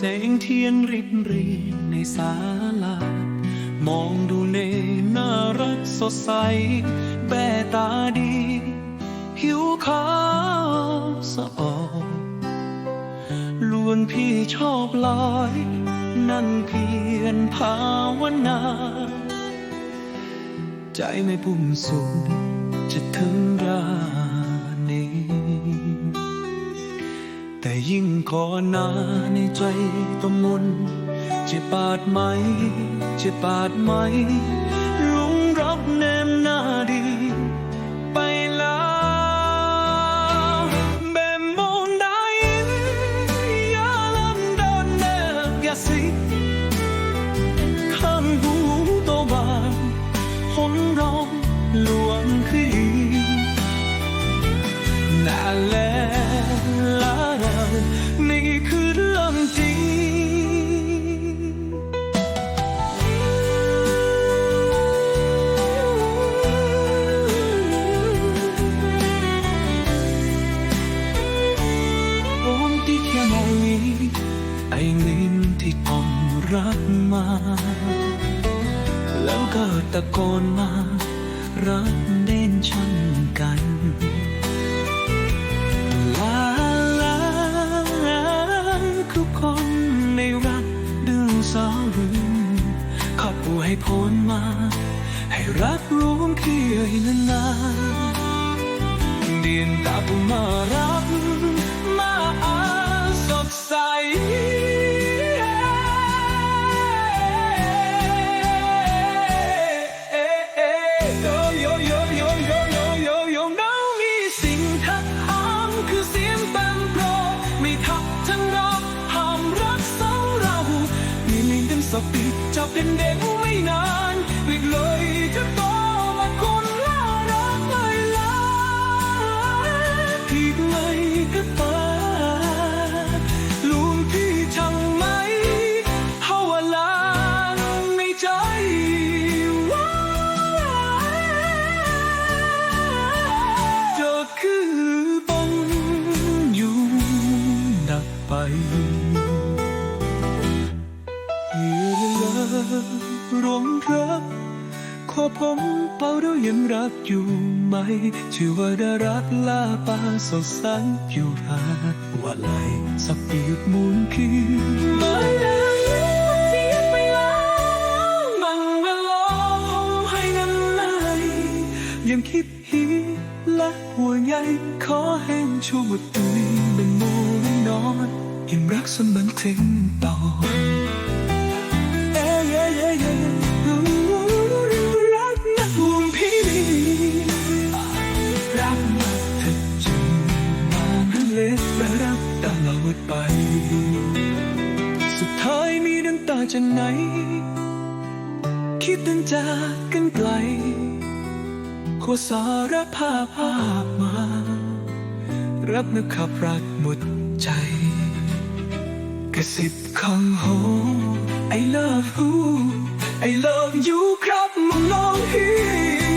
แสงเทียนริบรีในศาลามองดูเนน่ารักสดใส แบตาดี หิวขาวสะออกลวนพี่ชอบลอย นั่งเพียรภาวนา ใจไม่ปุ่มสุขจะถึงรา ขอนาในใจต้องมนเจ็บปาดไหม เจ็บปาดไหมักมา แล้วก็ตะโกนมา รักเด่นช่างกันลาลาทุกคนในรักดึงสาวรึงขอบผู้ให้พ้นมา ให้รักรวมเคียงนานๆเดียนตาผู้มารั สิ่งทักห้ามคือเสียงแปมโปรไม่ทักทั้งเราห้ามรักสองเรามีลิงกันสปีจับเป็นเด็กไม่นานวิกเลยจะโตมาคน เยื่อรวงรักขอผมเป่าเรายังรักอยู่ไหม ชื่อว่าด้รักลาปาสดใสอยู่หาว่าไหลสักปีกมุนคิดมาแล้วยังเวลาให้กันเลยยังคิดฮีและห่วงใยขอให้ชั่วตุยเป็นโมงนอนยังรักสมบันถึง ไป สุดท้ายมีน้ำตาจากไหน คิดถึงจากกันไกลขอสารภาพภาพมา รับนึกขับรักหมดใจกระสิบคำโห I love you I love you ครับมึงน้องพี่